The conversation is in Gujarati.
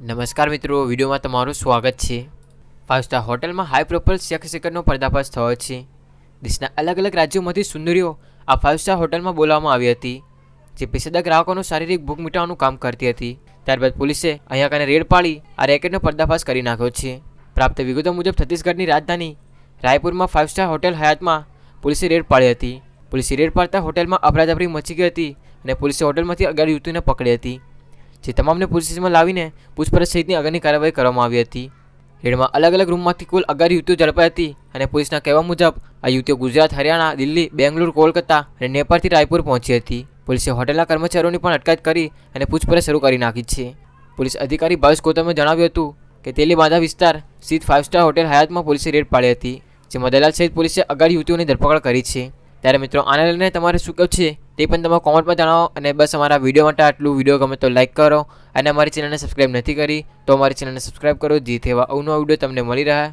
નમસ્કાર મિત્રો, વિડીયોમાં તમારું સ્વાગત છે. ફાઇવ સ્ટાર હોટલમાં હાઈ પ્રોફાઇલ શેખ શેખરનો પર્દાફાશ થયો છે. દેશના અલગ અલગ રાજ્યોમાંથી સુંદરીઓ આ ફાઇવ સ્ટાર હોટલમાં બોલાવવામાં આવી હતી, જે પેશેદાર ગ્રાહકોનું શારીરિક ભૂખ મિટાવવાનું કામ કરતી હતી. ત્યારબાદ પોલીસે અહીંયા કને રેડ પાડી આ રેકેટનો પર્દાફાશ કરી નાખ્યો છે. પ્રાપ્ત વિગતો મુજબ છત્તીસગઢની રાજધાની રાયપુરમાં ફાઇવ સ્ટાર હોટેલ હયાતમાં પોલીસે રેડ પાડી હતી. પોલીસે રેડ પાડતા હોટેલમાં અફરાતફરી મચી ગઈ હતી અને પોલીસે હોટલમાંથી અગિયાર યુવતીને પકડી હતી. જે તમામને પોલીસમાં લાવીને પૂછપરછ સહિતની આગળની કાર્યવાહી કરવામાં આવી હતી. રેડમાં અલગ અલગ રૂમમાંથી કુલ અગિયાર યુવતીઓ ઝડપાઈ હતી અને પોલીસના કહેવા મુજબ, આ યુવતીઓ ગુજરાત, હરિયાણા, દિલ્હી, બેંગ્લોર, કોલકાતા અને નેપાળથી રાયપુર પહોંચી હતી. પોલીસે હોટેલના કર્મચારીઓની પણ અટકાયત કરી અને પૂછપરછ શરૂ કરી નાખી છે. પોલીસ અધિકારી ભાવેશ ગૌતમે જણાવ્યું હતું કે તેલીબાંધા વિસ્તાર સ્થિત ફાઇવ સ્ટાર હોટેલ હયાતમાં પોલીસે રેડ પાડી હતી, જેમાં દલાલ સહિત પોલીસે અગિયાર યુવતીઓની ધરપકડ કરી છે. ત્યારે મિત્રો, આને લઈને તમારે શું કહ્યું છે? તે પણ તમે કોમેન્ટમાં જણાવો અને બસ અમારા વીડિયો માટે આટલું. વીડિયો ગમે તો લાઈક કરો અને અમારી ચેનલને સબસ્ક્રાઈબ નથી કરી તો અમારી ચેનલને સબસ્ક્રાઈબ કરો. જેથી એવા અવનવા વીડિયો તમને મળી રહ્યા